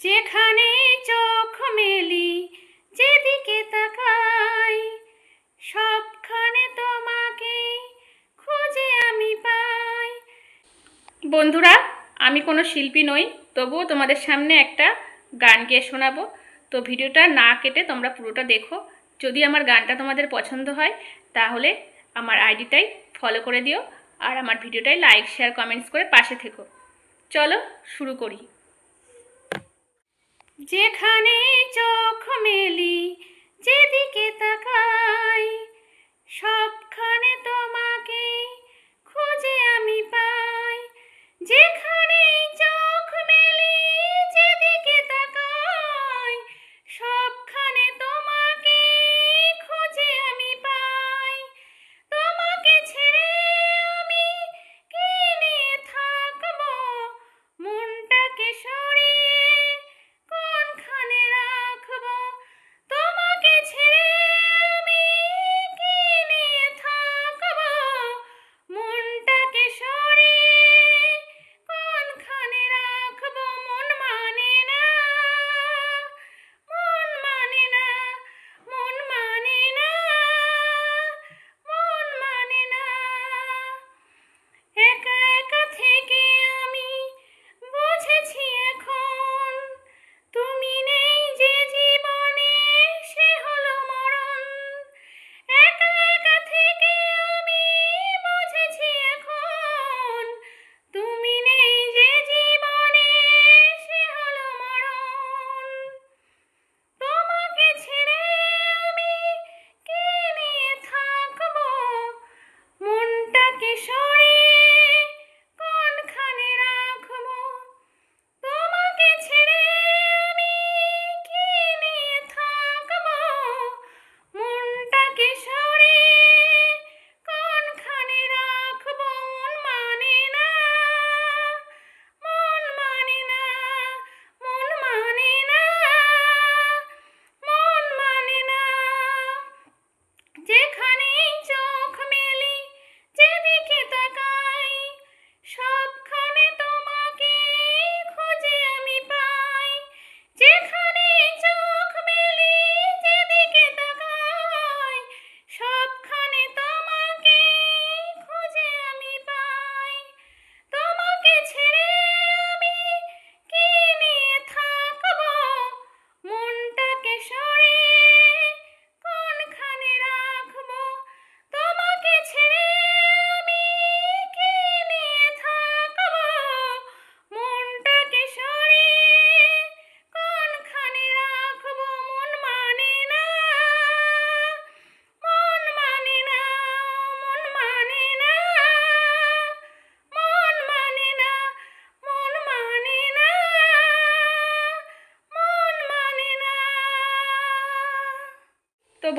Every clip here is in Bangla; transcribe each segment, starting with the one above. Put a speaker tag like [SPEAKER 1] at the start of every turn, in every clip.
[SPEAKER 1] যেখানে চোখ মেলি, যেদিকে তাকাই, সবখানে তোমাকে খুঁজে আমি পাই। বন্ধুরা, আমি কোনো শিল্পী নই, তবুও তোমাদের সামনে একটা গান গেয়ে শোনাবো। তো ভিডিওটা না কেটে তোমরা পুরোটা দেখো। যদি আমার গানটা তোমাদের পছন্দ হয়, তাহলে আমার আইডিটাই ফলো করে দিও আর আমার ভিডিওটাই লাইক, শেয়ার, কমেন্টস করে পাশে থেকো। চলো শুরু করি। যেখানে চোখ মেলি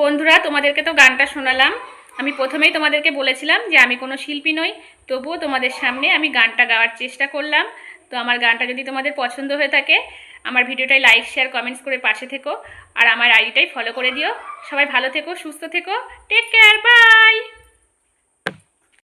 [SPEAKER 1] বন্ধুরা, তোমাদেরকে তো গানটা শোনালাম। আমি প্রথমেই তোমাদেরকে বলেছিলাম যে আমি কোনো শিল্পী নই, তবুও তোমাদের সামনে আমি গানটা গাওয়ার চেষ্টা করলাম। তো আমার গানটা যদি তোমাদের পছন্দ হয়ে থাকে, আমার ভিডিওটাই লাইক শেয়ার কমেন্টস করে পাশে থেকো। আর আমার আইডিটাই ফলো করে দিও। সবাই ভালো থেকো, সুস্থ থেকো। Take care bye